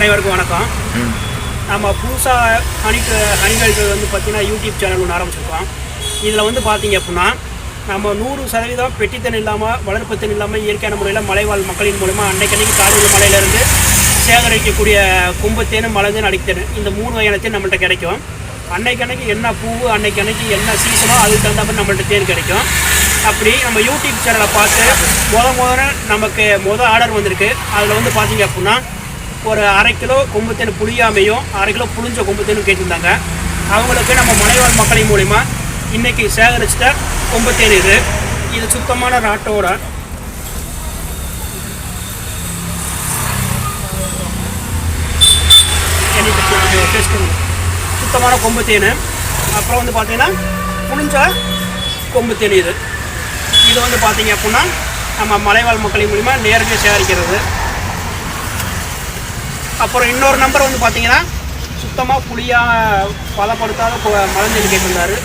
அனைவருக்கும் வணக்கம். நம்ம புதுசாக ஹனிக்கு ஹனிகளுக்கு வந்து பார்த்தீங்கன்னா யூடியூப் சேனல் ஒன்று ஆரம்பிச்சிருக்கோம். இதில் வந்து பார்த்தீங்க அப்படின்னா நம்ம நூறு சதவீதம் பெட்டித்தன் இல்லாமல் வளர்ப்புத்தன் இல்லாமல் இயற்கையான முறையில் மலைவாழ் மக்களின் மூலமா அன்னைக்கன்னைக்கு காடுகள் மலையிலேருந்து சேகரிக்கக்கூடிய கும்பத்தேனு மலந்தேன் அடித்தேன். இந்த மூணு வகையான தேன் நம்மள்ட்ட கிடைக்கும். அன்னைக்கன்னைக்கு என்ன பூவு அன்னைக்கன்னைக்கு என்ன சீசனோ அதுக்கு தகுந்த மாதிரி நம்மள்ட்ட தேன் கிடைக்கும். அப்படி நம்ம யூடியூப் சேனலை பார்த்து முத முதல்ல நமக்கு முத ஆர்டர் வந்திருக்கு. அதில் வந்து பார்த்தீங்க அப்படின்னா ஒரு அரை கிலோ கொம்புத்தேன் புளியாமையும் அரை கிலோ புளிஞ்ச கொம்புத்தேனும் கேட்டிருந்தாங்க. அவங்களுக்கு நம்ம மலைவாழ் மக்களின் மூலிமா இன்றைக்கி சேகரிச்சிட்ட கொம்புத்தேன் இது. இது சுத்தமான நாட்டோட என்னைக்கு சுத்தமான கொம்புத்தேன். அப்புறம் வந்து பார்த்தீங்கன்னா புளிஞ்ச கொம்புத்தேன் இது. இது வந்து பார்த்தீங்க அப்படின்னா நம்ம மலைவாழ் மக்களின் மூலிமா நேரடியாக சேகரிக்கிறது. அப்புறம் இன்னொரு நம்பர் வந்து பார்த்தீங்கன்னா சுத்தமாக புளியாக பதப்படுத்தாத கொ- மலந்தேன் கேட்டிருந்தாரு.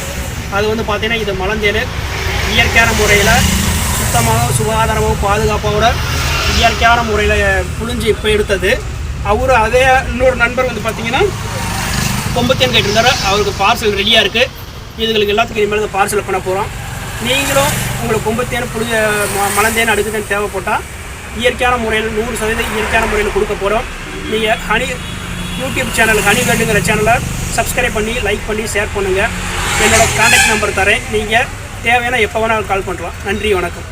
அது வந்து பார்த்தீங்கன்னா இது மலந்தேன் இயற்கையான முறையில் சுத்தமாக சுகாதாரமாக பாதுகாப்போட இயற்கையான முறையில் புழிஞ்சு இப்போ எடுத்தது. அவர் அதே இன்னொரு நண்பர் வந்து பார்த்தீங்கன்னா கொம்பத்தேன் கேட்டிருந்தாரு. அவருக்கு பார்சல் ரெடியாக இருக்குது இதுகளுக்கு எல்லாத்துக்கும் இனிமேல் பார்சல் பண்ண போகிறோம் நீங்களும் உங்களுக்கு கொம்பத்தேன் புளிய ம- மலந்தேன் அடுக்குதேன் தேவைப்பட்டால் இயற்கையான முறையில் நூறு சதவீதம் இயற்கையான முறையில் கொடுக்க போகிறோம் நீங்கள் ஹனி யூடியூப் சேனல் ஹனி வேண்டுங்கிற சேனலை சப்ஸ்கிரைப் பண்ணி லைக் பண்ணி ஷேர் பண்ணுங்கள் என்னோடய கான்டாக்ட் நம்பர் தரேன். நீங்கள் தேவையான எப்போ வேணாலும் கால் பண்ணுறோம் நன்றி வணக்கம்.